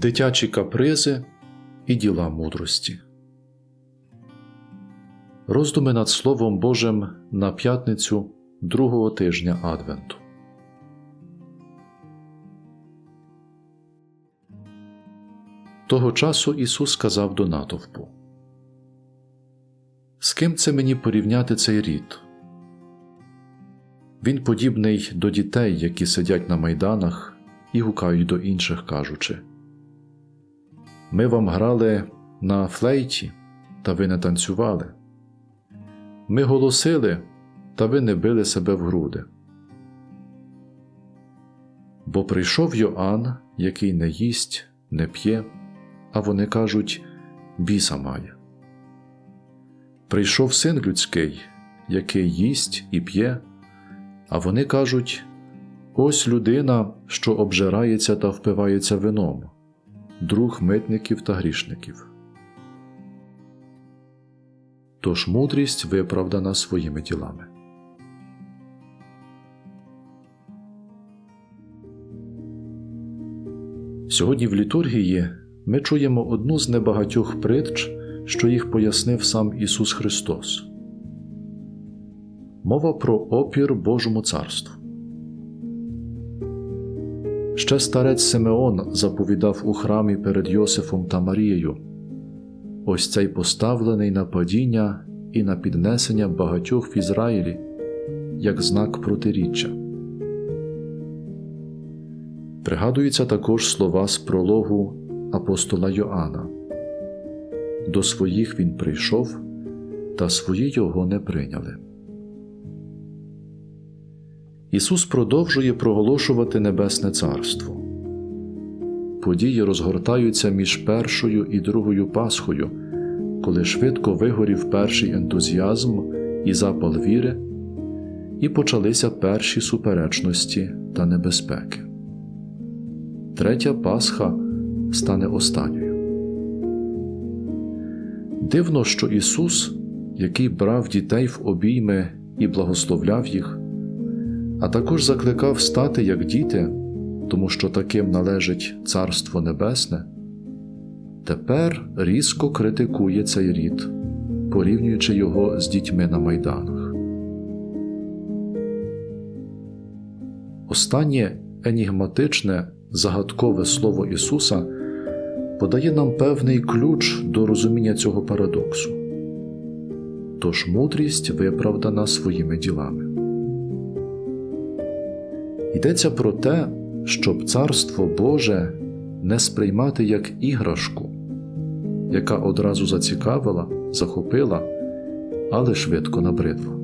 Дитячі капризи і діла мудрості. Роздуми над Словом Божим на п'ятницю другого тижня Адвенту. Того часу Ісус сказав до натовпу: З ким це мені порівняти цей рід? Він подібний до дітей, які сидять на майданах і гукають до інших, кажучи: Ми вам грали на флейті, та ви не танцювали. Ми голосили, та ви не били себе в груди. Бо прийшов Йоанн, який не їсть, не п'є, а вони кажуть біса має. Прийшов син людський, який їсть і п'є, а вони кажуть ось людина, що обжирається та впивається вином, друг митників та грішників. Тож мудрість виправдана своїми ділами. Сьогодні в літургії ми чуємо одну з небагатьох притч, що їх пояснив сам Ісус Христос. Мова про опір Божому царству. Ще старець Симеон заповідав у храмі перед Йосифом та Марією ось цей поставлений на падіння і на піднесення багатьох в Ізраїлі як знак протиріччя. Пригадуються також слова з прологу апостола Йоанна До своїх він прийшов, та свої його не прийняли. Ісус продовжує проголошувати Небесне Царство. Події розгортаються між першою і другою Пасхою, коли швидко вигорів перший ентузіазм і запал віри, і почалися перші суперечності та небезпеки. Третя Пасха стане останньою. Дивно, що Ісус, який брав дітей в обійми і благословляв їх, а також закликав стати як діти, тому що таким належить Царство Небесне, тепер різко критикує цей рід, порівнюючи його з дітьми на майданах. Останнє енігматичне загадкове слово Ісуса подає нам певний ключ до розуміння цього парадоксу. Тож мудрість виправдана своїми ділами. Йдеться про те, щоб Царство Боже не сприймати як іграшку, яка одразу зацікавила, захопила, але швидко набридла.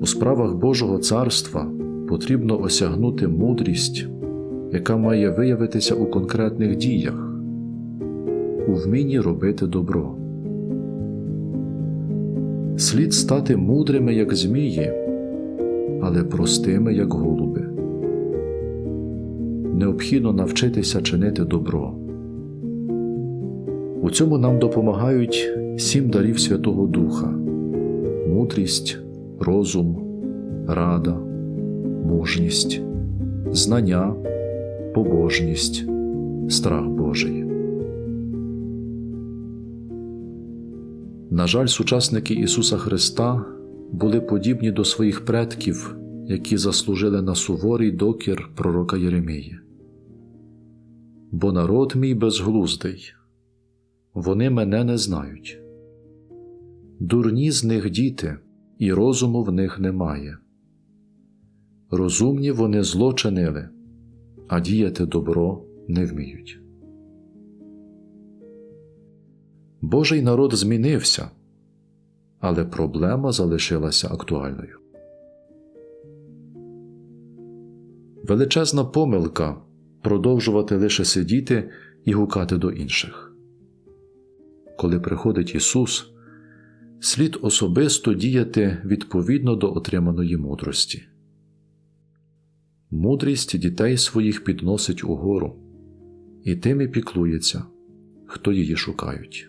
У справах Божого царства потрібно осягнути мудрість, яка має виявитися у конкретних діях, у вмінні робити добро. Слід стати мудрими, як змії, але простими, як голуби. Необхідно навчитися чинити добро. У цьому нам допомагають сім дарів Святого Духа мудрість, розум, рада, мужність, знання, побожність, страх Божий. На жаль, сучасники Ісуса Христа були подібні до своїх предків, які заслужили на суворий докір пророка Єремії. Бо народ мій безглуздий, вони мене не знають. Дурні з них діти, і розуму в них немає. Розумні вони зло чинили, а діяти добро не вміють. Божий народ змінився, але проблема залишилася актуальною. Величезна помилка продовжувати лише сидіти і гукати до інших. Коли приходить Ісус, слід особисто діяти відповідно до отриманої мудрості. Мудрість дітей своїх підносить угору, і тим і піклується, хто її шукають.